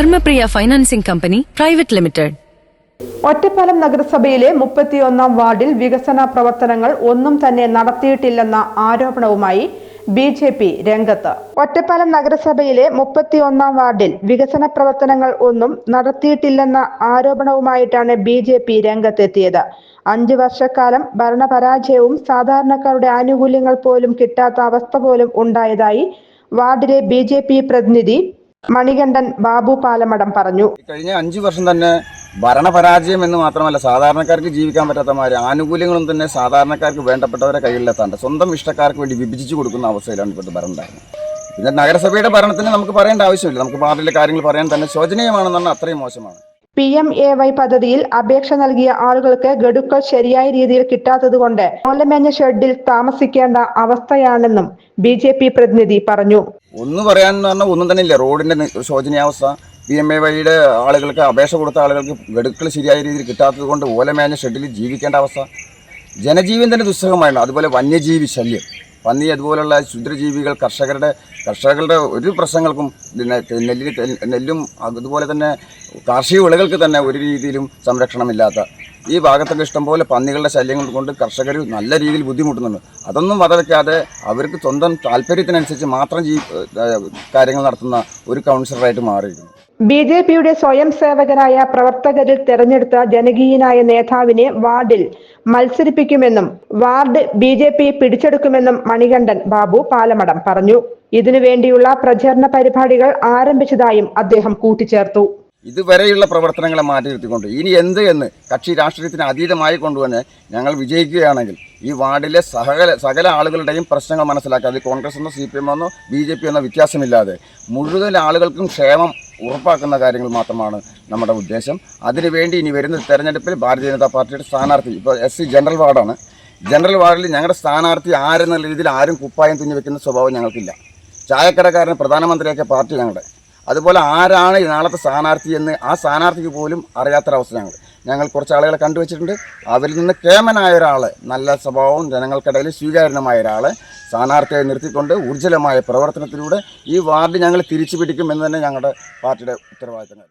Dharmapriya financing company private limited. Ottapalam നഗരസഭയിലെ മുപ്പത്തിയൊന്നാം വാർഡിൽ വികസന പ്രവർത്തനങ്ങൾ ഒന്നും തന്നെ നടത്തിയിട്ടില്ലെന്ന ആരോപണവുമായി ബി ജെ പി രംഗത്ത്. ഒറ്റപ്പാലം നഗരസഭയിലെ മുപ്പത്തിയൊന്നാം വാർഡിൽ വികസന പ്രവർത്തനങ്ങൾ ഒന്നും നടത്തിയിട്ടില്ലെന്ന ആരോപണവുമായിട്ടാണ് ബി ജെ പി രംഗത്തെത്തിയത്. അഞ്ചു വർഷക്കാലം ഭരണപരാജയവും സാധാരണക്കാരുടെ ആനുകൂല്യങ്ങൾ പോലും കിട്ടാത്ത അവസ്ഥ പോലും ഉണ്ടായതായി വാർഡിലെ ബി പ്രതിനിധി മണികണ്ഠൻ ബാബു പാലമടം പറഞ്ഞു. കഴിഞ്ഞ അഞ്ചു വർഷം തന്നെ ഭരണപരാജയം എന്ന് മാത്രമല്ല സാധാരണക്കാർക്ക് ജീവിക്കാൻ പറ്റാത്ത ആനുകൂല്യങ്ങളും തന്നെ സാധാരണക്കാർക്ക് വേണ്ടപ്പെട്ടവരെ കയ്യിലെത്താണ്ട് സ്വന്തം ഇഷ്ടക്കാർക്ക് വേണ്ടി വിഭജിച്ചു കൊടുക്കുന്ന അവസ്ഥയിലാണ് ഇപ്പോഴത്തെ ഭരണം ഉണ്ടായിരുന്നത്. പിന്നെ നഗരസഭയുടെ ഭരണത്തിന് നമുക്ക് പറയേണ്ട ആവശ്യമില്ല. നമുക്ക് പാർട്ടിയിലെ കാര്യങ്ങൾ പറയാൻ തന്നെ ശോചനീയമാണെന്നാണ് അത്രയും മോശമാണ്. പി എം എ വൈ പദ്ധതിയിൽ അപേക്ഷ നൽകിയ ആളുകൾക്ക് ഗഡുക്കൾ ശരിയായ രീതിയിൽ കിട്ടാത്തതുകൊണ്ട് ഓലമേഞ്ഞ ഷെഡിൽ താമസിക്കേണ്ട അവസ്ഥയാണെന്നും ബി ജെ പി പ്രതിനിധി പറഞ്ഞു. ഒന്ന് പറയാൻ പറഞ്ഞാൽ ഒന്നും തന്നെ ഇല്ല. റോഡിന്റെ ശോചനീയാവസ്ഥ. പി എം എ വൈയുടെ ആളുകൾക്ക് അപേക്ഷ കൊടുത്ത ആളുകൾക്ക് ഗഡുക്കൾ ശരിയായ രീതിയിൽ കിട്ടാത്തത് കൊണ്ട് ഓലമേഞ്ഞ ഷെഡിൽ ജീവിക്കേണ്ട അവസ്ഥ. ജനജീവൻ തന്നെ ദുസ്സഹമായിരുന്നു. അതുപോലെ വന്യജീവി ശല്യം. പന്നി അതുപോലുള്ള ക്ഷുദ്രജീവികൾ കർഷകരുടെ കർഷകരുടെ ഒരു പ്രശ്നങ്ങൾക്കും പിന്നെ നെല്ലിന് നെല്ലും അതുപോലെ തന്നെ കാർഷിക വിളകൾക്ക് തന്നെ ഒരു രീതിയിലും സംരക്ഷണമില്ലാത്ത ഈ ഭാഗത്തൊക്കെ ഇഷ്ടംപോലെ പന്നികളുടെ ശല്യങ്ങൾ കൊണ്ട് കർഷകർ നല്ല രീതിയിൽ ബുദ്ധിമുട്ടുന്നുണ്ട്. അതൊന്നും വകവയ്ക്കാതെ അവർക്ക് സ്വന്തം താല്പര്യത്തിനനുസരിച്ച് മാത്രം ജീ കാര്യങ്ങൾ നടത്തുന്ന ഒരു കൗൺസിലറായിട്ട് മാറിയിരിക്കുന്നു. ബി ജെ പിയുടെ സ്വയം സേവകരായ പ്രവർത്തകരിൽ തെരഞ്ഞെടുത്ത ജനകീയനായ നേതാവിനെ വാർഡിൽ മത്സരിപ്പിക്കുമെന്നും വാർഡ് ബി ജെ പി പിടിച്ചെടുക്കുമെന്നും മണികണ്ഠൻ ബാബു പാലമടം പറഞ്ഞു. ഇതിനുവേണ്ടിയുള്ള പ്രചരണ പരിപാടികൾ ആരംഭിച്ചതായും അദ്ദേഹം കൂട്ടിച്ചേർത്തു. ഇതുവരെയുള്ള പ്രവർത്തനങ്ങളെ മാറ്റി നിർത്തിക്കൊണ്ട് ഇനി എന്ത് എന്ന് കക്ഷി രാഷ്ട്രീയത്തിന് അതീതമായി കൊണ്ടുവന്ന് ഞങ്ങൾ വിജയിക്കുകയാണെങ്കിൽ ഈ വാർഡിലെ സകല സകല ആളുകളുടെയും പ്രശ്നങ്ങൾ മനസ്സിലാക്കാതെ അത് കോൺഗ്രസ് എന്നോ സി പി എം എന്നോ ബി ജെ പി എന്നോ വ്യത്യാസമില്ലാതെ മുഴുവൻ ആളുകൾക്കും ക്ഷേമം ഉറപ്പാക്കുന്ന കാര്യങ്ങൾ മാത്രമാണ് നമ്മുടെ ഉദ്ദേശം. അതിനുവേണ്ടി ഇനി വരുന്ന തെരഞ്ഞെടുപ്പിൽ ഭാരതീയ ജനതാ പാർട്ടിയുടെ സ്ഥാനാർത്ഥി ഇപ്പോൾ എസ് സി ജനറൽ വാർഡാണ്. ജനറൽ വാർഡിൽ ഞങ്ങളുടെ സ്ഥാനാർത്ഥി ആരെന്നുള്ള രീതിയിൽ ആരും കുപ്പായം തുന്നി വെക്കുന്ന സ്വഭാവം ഞങ്ങൾക്കില്ല. ചായക്കടക്കാരൻ പ്രധാനമന്ത്രിയൊക്കെ പാർട്ടി ഞങ്ങളുടെ. അതുപോലെ ആരാണ് നാളത്തെ സ്ഥാനാർത്ഥി എന്ന് ആ സ്ഥാനാർത്ഥിക്ക് പോലും അറിയാത്തൊരവസ്ഥ ഞങ്ങൾ ഞങ്ങൾ കുറച്ച് ആളുകളെ കണ്ടുവച്ചിട്ടുണ്ട് അവരിൽ നിന്ന് കേമനായ ഒരാൾ നല്ല സ്വഭാവവും ജനങ്ങൾക്കിടയിൽ സ്വീകാര്യമായ ഒരാളെ സ്ഥാനാർത്ഥിയായി നിർത്തിക്കൊണ്ട് ഊർജലമായ പ്രവർത്തനത്തിലൂടെ ഈ വാർഡ് ഞങ്ങൾ തിരിച്ചു പിടിക്കും എന്ന് തന്നെ ഞങ്ങളുടെ പാർട്ടിയുടെ ഉത്തരവാദിത്തങ്ങൾ.